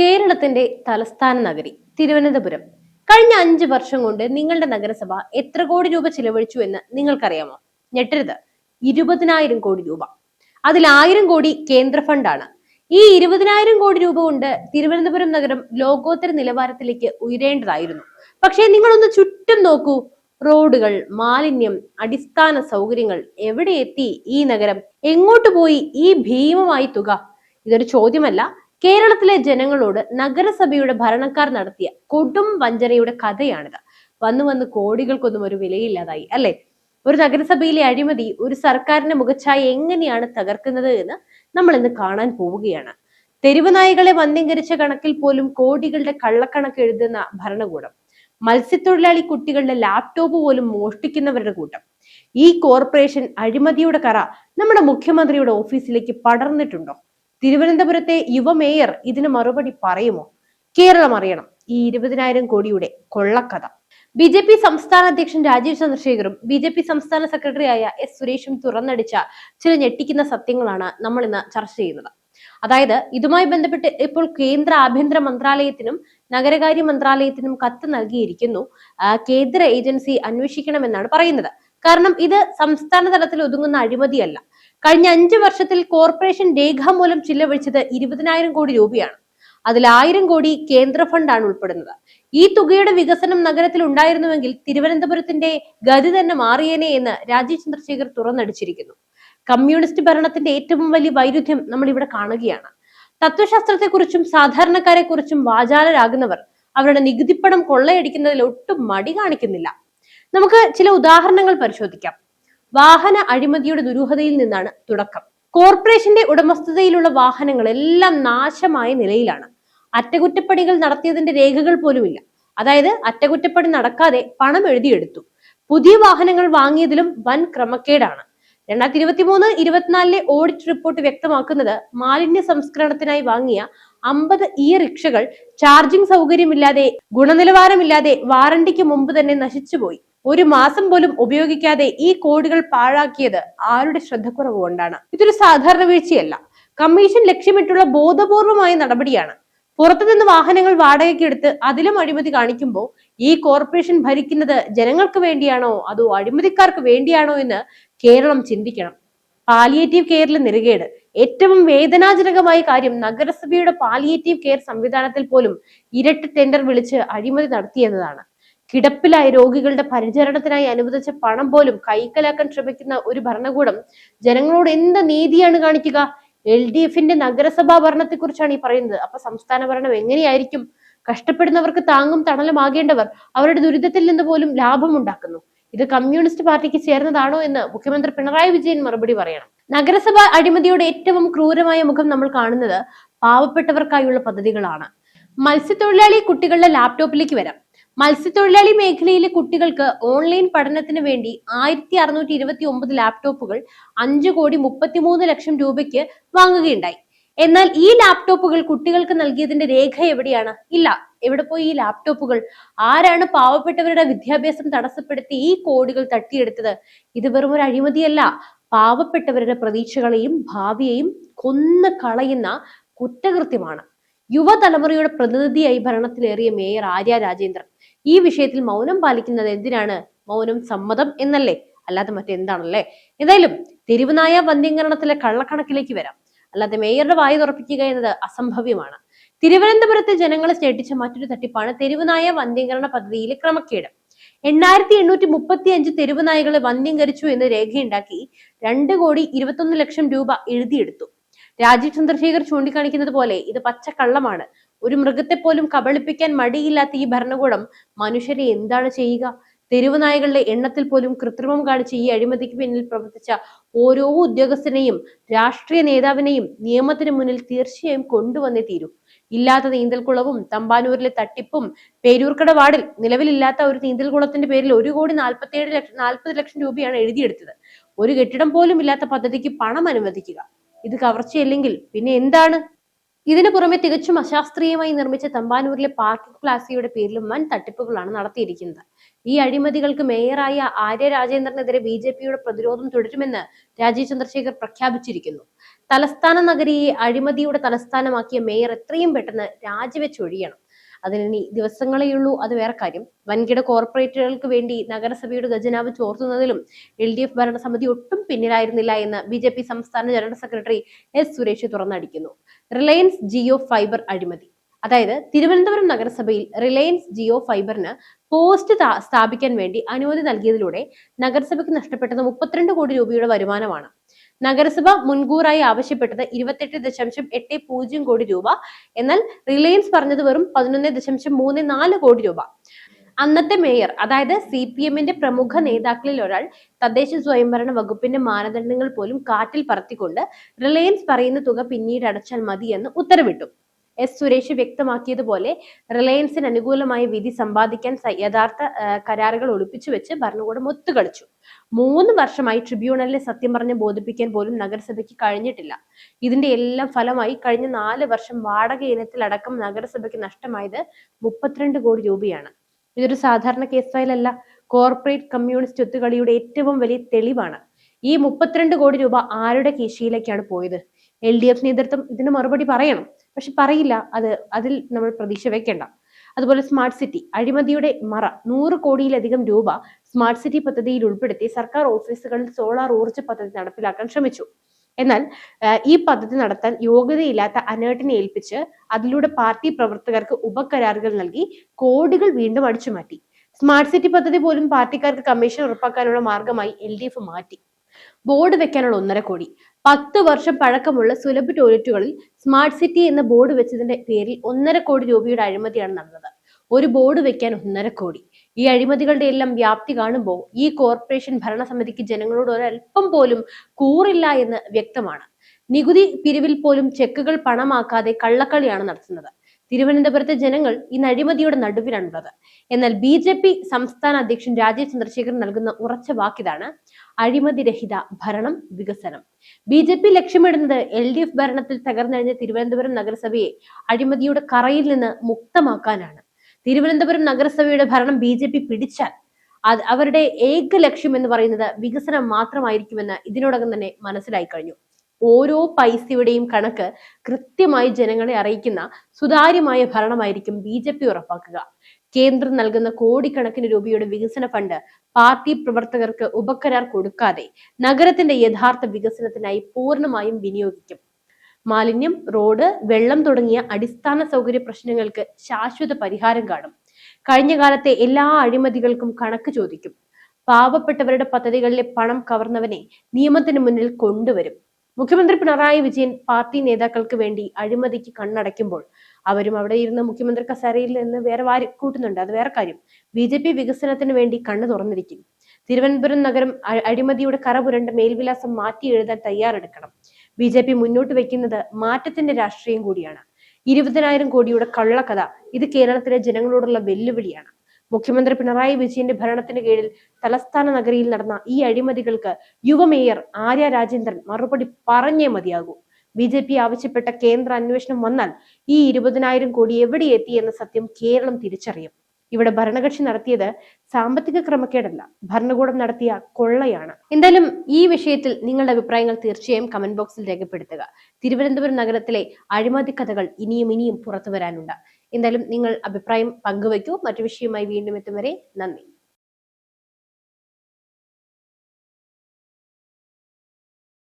കേരളത്തിന്റെ തലസ്ഥാന നഗരി തിരുവനന്തപുരം. കഴിഞ്ഞ അഞ്ച് വർഷം കൊണ്ട് നിങ്ങളുടെ നഗരസഭ എത്ര കോടി രൂപ ചിലവഴിച്ചു എന്ന് നിങ്ങൾക്കറിയാമോ? ഞെട്ടരുത്. ഇരുപതിനായിരം കോടി രൂപ. അതിൽ ആയിരം കോടി കേന്ദ്ര ഫണ്ടാണ് ഈ ഇരുപതിനായിരം കോടി രൂപ കൊണ്ട് തിരുവനന്തപുരം നഗരം ലോകോത്തര നിലവാരത്തിലേക്ക് ഉയരേണ്ടതായിരുന്നു. പക്ഷേ നിങ്ങളൊന്ന് ചുറ്റും നോക്കൂ. റോഡുകൾ മാലിന്യം അടിസ്ഥാന സൗകര്യങ്ങൾ എവിടെ എത്തി ഈ നഗരം? എങ്ങോട്ട് പോയി ഈ ഭീമമായി തുക? ഇതൊരു ചോദ്യമല്ല. കേരളത്തിലെ ജനങ്ങളോട് നഗരസഭയുടെ ഭരണക്കാർ നടത്തിയ കൊടും വഞ്ചനയുടെ കഥയാണിത്. വന്നു വന്ന് കോടികൾക്കൊന്നും ഒരു വിലയില്ലാതായി അല്ലെ? ഒരു നഗരസഭയിലെ അഴിമതി ഒരു സർക്കാരിന്റെ മുഖച്ഛായ എങ്ങനെയാണ് തകർക്കുന്നത് എന്ന് നമ്മൾ ഇന്ന് കാണാൻ പോവുകയാണ്. തെരുവ് നായകളെ വന്ധ്യംകരിച്ച കണക്കിൽ പോലും കോടികളുടെ കള്ളക്കണക്ക് എഴുതുന്ന ഭരണകൂടം. മത്സ്യത്തൊഴിലാളി കുട്ടികളുടെ ലാപ്ടോപ്പ് പോലും മോഷ്ടിക്കുന്നവരുടെ കൂട്ടം. ഈ കോർപ്പറേഷൻ അഴിമതിയുടെ കറ നമ്മുടെ മുഖ്യമന്ത്രിയുടെ ഓഫീസിലേക്ക് പടർന്നിട്ടുണ്ടോ? തിരുവനന്തപുരത്തെ യുവമേയർ ഇതിന് മറുപടി പറയുമോ? കേരളം അറിയണം. ഈ ഇരുപതിനായിരം കോടിയുടെ കൊള്ളക്കഥ. ബി ജെ പി സംസ്ഥാന അധ്യക്ഷൻ രാജീവ് ചന്ദ്രശേഖറും ബി ജെ പി സംസ്ഥാന സെക്രട്ടറിയായ എസ് സുരേഷും തുറന്നടിച്ച ചില ഞെട്ടിക്കുന്ന സത്യങ്ങളാണ് നമ്മൾ ഇന്ന് ചർച്ച ചെയ്യുന്നത്. അതായത് ഇതുമായി ബന്ധപ്പെട്ട് ഇപ്പോൾ കേന്ദ്ര ആഭ്യന്തര മന്ത്രാലയത്തിനും നഗരകാര്യ മന്ത്രാലയത്തിനും കത്ത് നൽകിയിരിക്കുന്നു. കേന്ദ്ര ഏജൻസി അന്വേഷിക്കണമെന്നാണ് പറയുന്നത്. കാരണം ഇത് സംസ്ഥാന തലത്തിൽ ഒതുങ്ങുന്ന അഴിമതിയല്ല. കഴിഞ്ഞ അഞ്ചു വർഷത്തിൽ കോർപ്പറേഷൻ രേഖാമൂലം ചിലവഴിച്ചത് ഇരുപതിനായിരം കോടി രൂപയാണ്. അതിൽ ആയിരം കോടി കേന്ദ്ര ഫണ്ടാണ് ഉൾപ്പെടുന്നത്. ഈ തുകയുടെ വികസനം നഗരത്തിൽ ഉണ്ടായിരുന്നുവെങ്കിൽ തിരുവനന്തപുരത്തിന്റെ ഗതി തന്നെ മാറിയേനെ എന്ന് രാജീവ് ചന്ദ്രശേഖർ തുറന്നടിച്ചിരിക്കുന്നു. കമ്മ്യൂണിസ്റ്റ് ഭരണത്തിന്റെ ഏറ്റവും വലിയ വൈരുദ്ധ്യം നമ്മൾ ഇവിടെ കാണുകയാണ്. തത്വശാസ്ത്രത്തെക്കുറിച്ചും സാധാരണക്കാരെ കുറിച്ചും വാചാലരാകുന്നവർ അവരുടെ നികുതിപ്പണം കൊള്ളയടിക്കുന്നതിൽ ഒട്ടും മടി കാണിക്കുന്നില്ല. നമുക്ക് ചില ഉദാഹരണങ്ങൾ പരിശോധിക്കാം. വാഹന അഴിമതിയുടെ ദുരൂഹതയിൽ നിന്നാണ് തുടക്കം. കോർപ്പറേഷന്റെ ഉടമസ്ഥതയിലുള്ള വാഹനങ്ങൾ എല്ലാം നാശമായ നിലയിലാണ്. അറ്റകുറ്റപ്പണികൾ നടത്തിയതിന്റെ രേഖകൾ പോലുമില്ല. അതായത് അറ്റകുറ്റപ്പണി നടക്കാതെ പണം എഴുതിയെടുത്തു. പുതിയ വാഹനങ്ങൾ വാങ്ങിയതിലും വൻ ക്രമക്കേടാണ്. രണ്ടായിരത്തി ഇരുപത്തി മൂന്ന് ഇരുപത്തിനാലിലെ ഓഡിറ്റ് റിപ്പോർട്ട് വ്യക്തമാക്കുന്നത് മാലിന്യ സംസ്കരണത്തിനായി വാങ്ങിയ അമ്പത് ഇ റിക്ഷകൾ ചാർജിംഗ് സൗകര്യമില്ലാതെ ഗുണനിലവാരമില്ലാതെ വാറണ്ടിക്ക് മുമ്പ് തന്നെ നശിച്ചുപോയി. ഒരു മാസം പോലും ഉപയോഗിക്കാതെ ഈ കോടികൾ പാഴാക്കിയത് ആരുടെ ശ്രദ്ധക്കുറവ് കൊണ്ടാണ് ഇതൊരു സാധാരണ വീഴ്ചയല്ല. കമ്മീഷൻ ലക്ഷ്യമിട്ടുള്ള ബോധപൂർവമായ നടപടിയാണ്. പുറത്തുനിന്ന് വാഹനങ്ങൾ വാടകയ്ക്ക് എടുത്ത് അതിലും അഴിമതി കാണിക്കുമ്പോൾ ഈ കോർപ്പറേഷൻ ഭരിക്കുന്നത് ജനങ്ങൾക്ക് വേണ്ടിയാണോ? അതോ അഴിമതിക്കാർക്ക് വേണ്ടിയാണോ എന്ന് കേരളം ചിന്തിക്കണം. പാലിയേറ്റീവ് കെയറിൽ നിരകേട് ഏറ്റവും വേദനാജനകമായ കാര്യം നഗരസഭയുടെ പാലിയേറ്റീവ് കെയർ സംവിധാനത്തിൽ പോലും ഇരട്ട ടെൻഡർ വിളിച്ച് അഴിമതി നടത്തിയെന്നതാണ്. കിടപ്പിലായ രോഗികളുടെ പരിചരണത്തിനായി അനുവദിച്ച പണം പോലും കൈക്കലാക്കാൻ ശ്രമിക്കുന്ന ഒരു ഭരണകൂടം ജനങ്ങളോട് എന്ത് നീതിയാണ് കാണിക്കുക? എൽ ഡി എഫിന്റെ നഗരസഭാ ഭരണത്തെക്കുറിച്ചാണ് ഈ പറയുന്നത്. അപ്പൊ സംസ്ഥാന ഭരണം എങ്ങനെയായിരിക്കും? കഷ്ടപ്പെടുന്നവർക്ക് താങ്ങും തണലുമാകേണ്ടവർ അവരുടെ ദുരിതത്തിൽ നിന്ന് പോലും ലാഭം ഉണ്ടാക്കുന്നു. ഇത് കമ്മ്യൂണിസ്റ്റ് പാർട്ടിക്ക് ചേർന്നതാണോ എന്ന് മുഖ്യമന്ത്രി പിണറായി വിജയൻ മറുപടി പറയണം. നഗരസഭ അഴിമതിയുടെ ഏറ്റവും ക്രൂരമായ മുഖം നമ്മൾ കാണുന്നത് പാവപ്പെട്ടവർക്കായുള്ള പദ്ധതികളാണ്. മത്സ്യത്തൊഴിലാളി കുട്ടികളുടെ ലാപ്ടോപ്പിലേക്ക് വരാം. മത്സ്യത്തൊഴിലാളി മേഖലയിലെ കുട്ടികൾക്ക് ഓൺലൈൻ പഠനത്തിന് വേണ്ടി ആയിരത്തി അറുന്നൂറ്റി ഇരുപത്തി ഒമ്പത് ലാപ്ടോപ്പുകൾ അഞ്ചു കോടി മുപ്പത്തിമൂന്ന് ലക്ഷം രൂപയ്ക്ക് വാങ്ങുകയുണ്ടായി. എന്നാൽ ഈ ലാപ്ടോപ്പുകൾ കുട്ടികൾക്ക് നൽകിയതിന്റെ രേഖ എവിടെയാണ്? ഇല്ല. എവിടെ പോയി ഈ ലാപ്ടോപ്പുകൾ? ആരാണ് പാവപ്പെട്ടവരുടെ വിദ്യാഭ്യാസം തടസ്സപ്പെടുത്തി ഈ കോടികൾ തട്ടിയെടുത്തത്? ഇത് വെറും ഒരു അഴിമതിയല്ല. പാവപ്പെട്ടവരുടെ പ്രതീക്ഷകളെയും ഭാവിയെയും കൊന്നു കളയുന്ന കുറ്റകൃത്യമാണ്. യുവതലമുറയുടെ പ്രതിനിധിയായി ഭരണത്തിലേറിയ മേയർ ആര്യ രാജേന്ദ്രൻ. ഈ വിഷയത്തിൽ മൗനം പാലിക്കുന്നത് എന്തിനാണ്? മൗനം സമ്മതം എന്നല്ലേ? അല്ലാതെ മറ്റെന്താണല്ലേ? ഏതായാലും തെരുവുനായ വന്ധ്യങ്കരണത്തിലെ കള്ളക്കണക്കിലേക്ക് വരാം. അല്ലാതെ മേയറുടെ വായു തുറപ്പിക്കുക എന്നത് അസംഭവ്യമാണ്. തിരുവനന്തപുരത്തെ ജനങ്ങളെ ഞെട്ടിച്ച മറ്റൊരു തട്ടിപ്പാണ് തെരുവുനായ വന്ധ്യങ്കരണ പദ്ധതിയിലെ ക്രമക്കേട്. എണ്ണായിരത്തി എണ്ണൂറ്റി മുപ്പത്തി അഞ്ച് തെരുവുനായകളെ വന്ധ്യംകരിച്ചു എന്ന് രേഖയുണ്ടാക്കി രണ്ട് കോടി ഇരുപത്തൊന്ന് ലക്ഷം രൂപ എഴുതിയെടുത്തു. രാജീവ് ചന്ദ്രശേഖർ ചൂണ്ടിക്കാണിക്കുന്നത് പോലെ ഇത് പച്ചക്കള്ളമാണ്. ഒരു മൃഗത്തെ പോലും കബളിപ്പിക്കാൻ മടിയില്ലാത്ത ഈ ഭരണകൂടം മനുഷ്യരെ എന്താണ് ചെയ്യുക? തെരുവുനായകളുടെ എണ്ണത്തിൽ പോലും കൃത്രിമം കാണിച്ച് ഈ അഴിമതിക്ക് പിന്നിൽ പ്രവർത്തിച്ച ഓരോ ഉദ്യോഗസ്ഥനെയും രാഷ്ട്രീയ നേതാവിനെയും നിയമത്തിന് മുന്നിൽ തീർച്ചയായും കൊണ്ടുവന്നേ തീരൂ. ഇല്ലാത്ത നീന്തൽക്കുളവും തമ്പാനൂരിലെ തട്ടിപ്പും പേരൂർക്കട വാർഡിൽ നിലവിലില്ലാത്ത ഒരു നീന്തൽക്കുളത്തിന്റെ പേരിൽ ഒരു കോടി നാൽപ്പത്തിയേഴ് ലക്ഷം നാൽപ്പത് ലക്ഷം രൂപയാണ് എഴുതിയെടുത്തത്. ഒരു കെട്ടിടം പോലും ഇല്ലാത്ത പദ്ധതിക്ക് പണം അനുവദിക്കുക. ഇത് കവർച്ചയല്ലെങ്കിൽ പിന്നെ എന്താണ്? ഇതിനു പുറമെ തികച്ചും അശാസ്ത്രീയമായി നിർമ്മിച്ച തമ്പാനൂരിലെ പാർക്കിംഗ് പ്ലാസയുടെ പേരിലും വൻ തട്ടിപ്പുകളാണ് നടത്തിയിരിക്കുന്നത്. ഈ അഴിമതികൾക്ക് മേയറായ ആര്യ രാജേന്ദ്രനെതിരെ ബി ജെ പിയുടെ പ്രതിരോധം തുടരുമെന്ന് രാജീവ് ചന്ദ്രശേഖർ പ്രഖ്യാപിച്ചിരിക്കുന്നു. തലസ്ഥാന നഗരിയെ അഴിമതിയുടെ തലസ്ഥാനമാക്കിയ മേയർ എത്രയും പെട്ടെന്ന് രാജിവെച്ചൊഴിയണം. അതിനി ദിവസങ്ങളെയുള്ളൂ അത് വേറെ കാര്യം. വൻകിട കോർപ്പറേറ്റുകൾക്ക് വേണ്ടി നഗരസഭയുടെ ഖജനാവ് ചോർത്തുന്നതിലും എൽ ഡി എഫ് ഭരണസമിതി ഒട്ടും പിന്നിലായിരുന്നില്ല എന്ന് ബി ജെ പി സംസ്ഥാന ജനറൽ സെക്രട്ടറി എസ് സുരേഷ് തുറന്നടിക്കുന്നു. റിലയൻസ് ജിയോ ഫൈബർ അഴിമതി. അതായത് തിരുവനന്തപുരം നഗരസഭയിൽ റിലയൻസ് ജിയോ ഫൈബറിന് പോസ്റ്റ് സ്ഥാപിക്കാൻ വേണ്ടി അനുമതി നൽകിയതിലൂടെ നഗരസഭയ്ക്ക് നഷ്ടപ്പെട്ടത് മുപ്പത്തിരണ്ട് കോടി രൂപയുടെ വരുമാനമാണ്. നഗരസഭ മുൻകൂറായി ആവശ്യപ്പെട്ടത് ഇരുപത്തെട്ട് ദശാംശം എട്ട് പൂജ്യം കോടി രൂപ. എന്നാൽ റിലയൻസ് പറഞ്ഞത് വെറും പതിനൊന്ന് ദശാംശം മൂന്ന് നാല് കോടി രൂപ. അന്നത്തെ മേയർ അതായത് സി പി എമ്മിന്റെ പ്രമുഖ നേതാക്കളിൽ ഒരാൾ തദ്ദേശ സ്വയംഭരണ വകുപ്പിന്റെ മാനദണ്ഡങ്ങൾ പോലും കാറ്റിൽ പറത്തിക്കൊണ്ട് റിലയൻസ് പറയുന്ന തുക പിന്നീട് അടച്ചാൽ മതിയെന്ന് ഉത്തരവിട്ടു. എസ് സുരേഷ് വ്യക്തമാക്കിയതുപോലെ റിലയൻസിന് അനുകൂലമായ വിധി സമ്പാദിക്കാൻ യഥാർത്ഥ കരാറുകൾ ഒളിപ്പിച്ചു വെച്ച് ഭരണകൂടം ഒത്തുകളിച്ചു. മൂന്ന് വർഷമായി ട്രിബ്യൂണലിനെ സത്യം പറഞ്ഞ് ബോധിപ്പിക്കാൻ പോലും നഗരസഭയ്ക്ക് കഴിഞ്ഞിട്ടില്ല. ഇതിന്റെ എല്ലാം ഫലമായി കഴിഞ്ഞ നാല് വർഷം വാടക ഇനത്തിലടക്കം നഗരസഭയ്ക്ക് നഷ്ടമായത് മുപ്പത്തിരണ്ട് കോടി രൂപയാണ്. ഇതൊരു സാധാരണ കേസ് ഫയലല്ല കോർപ്പറേറ്റ് കമ്മ്യൂണിസ്റ്റ് ഒത്തുകളിയുടെ ഏറ്റവും വലിയ തെളിവാണ്. ഈ മുപ്പത്തിരണ്ട് കോടി രൂപ ആരുടെ കീശയിലേക്കാണ് പോയത്? എൽ ഡി എഫ് നേതൃത്വം ഇതിന് മറുപടി പറയണം. പക്ഷെ പറയില്ല. അത് അതിൽ നമ്മൾ പ്രതീക്ഷ വെക്കേണ്ട. അതുപോലെ സ്മാർട്ട് സിറ്റി അഴിമതിയുടെ മറ നൂറ് കോടിയിലധികം രൂപ സ്മാർട്ട് സിറ്റി പദ്ധതിയിൽ ഉൾപ്പെടുത്തി സർക്കാർ ഓഫീസുകളിൽ സോളാർ ഊർജ പദ്ധതി നടപ്പിലാക്കാൻ ശ്രമിച്ചു. എന്നാൽ ഈ പദ്ധതി നടത്താൻ യോഗ്യതയില്ലാത്ത അനേട്ടിനെ ഏൽപ്പിച്ച് അതിലൂടെ പാർട്ടി പ്രവർത്തകർക്ക് ഉപകരാറുകൾ നൽകി കോടികൾ വീണ്ടും അടിച്ചുമാറ്റി സ്മാർട്ട് സിറ്റി പദ്ധതി പോലും പാർട്ടിക്കാർക്ക് കമ്മീഷൻ ഉറപ്പാക്കാനുള്ള മാർഗമായി എൽ ഡി എഫ് മാറ്റി. ബോർഡ് വെക്കാനുള്ള ഒന്നര കോടി. പത്ത് വർഷം പഴക്കമുള്ള സുലഭ ടോയ്ലറ്റുകളിൽ സ്മാർട്ട് സിറ്റി എന്ന ബോർഡ് വെച്ചതിന്റെ പേരിൽ ഒന്നര കോടി രൂപയുടെ അഴിമതിയാണ് നടന്നത്. ഒരു ബോർഡ് വെക്കാൻ ഒന്നര കോടി. ഈ അഴിമതികളുടെ എല്ലാം വ്യാപ്തി കാണുമ്പോൾ ഈ കോർപ്പറേഷൻ ഭരണസമിതിക്ക് ജനങ്ങളോട് ഒരല്പം പോലും കൂറില്ല എന്ന് വ്യക്തമാണ്. നികുതി പിരിവിൽ പോലും ചെക്കുകൾ പണമാക്കാതെ കള്ളക്കളിയാണ് നടത്തുന്നത്. തിരുവനന്തപുരത്തെ ജനങ്ങൾ ഈ അഴിമതിയുടെ നടുവിലാണുള്ളത് എന്നാൽ ബി ജെ പി സംസ്ഥാന അധ്യക്ഷൻ രാജീവ് ചന്ദ്രശേഖരൻ നൽകുന്ന ഉറച്ച വാക്കിതാണ് അഴിമതിരഹിത ഭരണം വികസനം. ബി ജെ പി ലക്ഷ്യമിടുന്നത് എൽ ഡി എഫ് ഭരണത്തിൽ തകർന്നഴിഞ്ഞ തിരുവനന്തപുരം നഗരസഭയെ അഴിമതിയുടെ കറയിൽ നിന്ന് മുക്തമാക്കാനാണ്. തിരുവനന്തപുരം നഗരസഭയുടെ ഭരണം ബി ജെ പി പിടിച്ചാൽ അത് അവരുടെ ഏക ലക്ഷ്യം എന്ന് പറയുന്നത് വികസനം മാത്രമായിരിക്കുമെന്ന് ഇതിനോടകം തന്നെ മനസ്സിലായി കഴിഞ്ഞു. ഓരോ പൈസയുടെയും കണക്ക് കൃത്യമായി ജനങ്ങളെ അറിയിക്കുന്ന സുതാര്യമായ ഭരണമായിരിക്കും ബി ജെ പി ഉറപ്പാക്കുക. കേന്ദ്രം നൽകുന്ന കോടിക്കണക്കിന് രൂപയുടെ വികസന ഫണ്ട് പാർട്ടി പ്രവർത്തകർക്ക് ഉപകരാർ കൊടുക്കാതെ നഗരത്തിന്റെ യഥാർത്ഥ വികസനത്തിനായി പൂർണമായും വിനിയോഗിക്കും. മാലിന്യം റോഡ് വെള്ളം തുടങ്ങിയ അടിസ്ഥാന സൗകര്യ പ്രശ്നങ്ങൾക്ക് ശാശ്വത പരിഹാരം കാണും. കഴിഞ്ഞ കാലത്തെ എല്ലാ അഴിമതികൾക്കും കണക്ക് ചോദിക്കും. പാവപ്പെട്ടവരുടെ പദ്ധതികളിലെ പണം കവർന്നവനെ നിയമത്തിന് മുന്നിൽ കൊണ്ടുവരും. മുഖ്യമന്ത്രി പിണറായി വിജയൻ പാർട്ടി നേതാക്കൾക്ക് വേണ്ടി അഴിമതിക്ക് കണ്ണടയ്ക്കുമ്പോൾ അവരും അവിടെ ഇരുന്ന് മുഖ്യമന്ത്രി കസേരയിൽ നിന്ന് വേറെ വാരി കൂട്ടുന്നുണ്ട്. അത് വേറെ കാര്യം. ബി ജെ പി വികസനത്തിന് വേണ്ടി കണ്ണു തുറന്നിരിക്കും തിരുവനന്തപുരം നഗരം അഴിമതിയുടെ കറ പുരണ്ട മേൽവിലാസം മാറ്റി എഴുതാൻ തയ്യാറെടുക്കണം. ബി ജെ പി മുന്നോട്ട് വെക്കുന്നത് മാറ്റത്തിന്റെ രാഷ്ട്രീയം കൂടിയാണ്. ഇരുപതിനായിരം കോടിയുടെ കള്ളക്കഥ ഇത് കേരളത്തിലെ ജനങ്ങളോടുള്ള വെല്ലുവിളിയാണ്. മുഖ്യമന്ത്രി പിണറായി വിജയന്റെ ഭരണത്തിന് കീഴിൽ തലസ്ഥാന നഗരിയിൽ നടന്ന ഈ അഴിമതികൾക്ക് യുവമേയർ ആര്യ രാജേന്ദ്രൻ മറുപടി പറഞ്ഞേ മതിയാകൂ. ബി ജെ പി ആവശ്യപ്പെട്ട കേന്ദ്ര അന്വേഷണം വന്നാൽ ഈ ഇരുപതിനായിരം കോടി എവിടെ എത്തി എന്ന സത്യം കേരളം തിരിച്ചറിയും. ഇവിടെ ഭരണകക്ഷി നടത്തിയത് സാമ്പത്തിക ക്രമക്കേടല്ല ഭരണകൂടം നടത്തിയ കൊള്ളയാണ്. എന്തായാലും ഈ വിഷയത്തിൽ നിങ്ങളുടെ അഭിപ്രായങ്ങൾ തീർച്ചയായും കമന്റ് ബോക്സിൽ രേഖപ്പെടുത്തുക. തിരുവനന്തപുരം നഗരത്തിലെ അഴിമതി കഥകൾ ഇനിയും ഇനിയും പുറത്തു വരാനുണ്ട് എന്തായാലും നിങ്ങൾ അഭിപ്രായം പങ്കുവയ്ക്കൂ. മറ്റു വിഷയവുമായി വീണ്ടും എത്തും വരെ നന്ദി.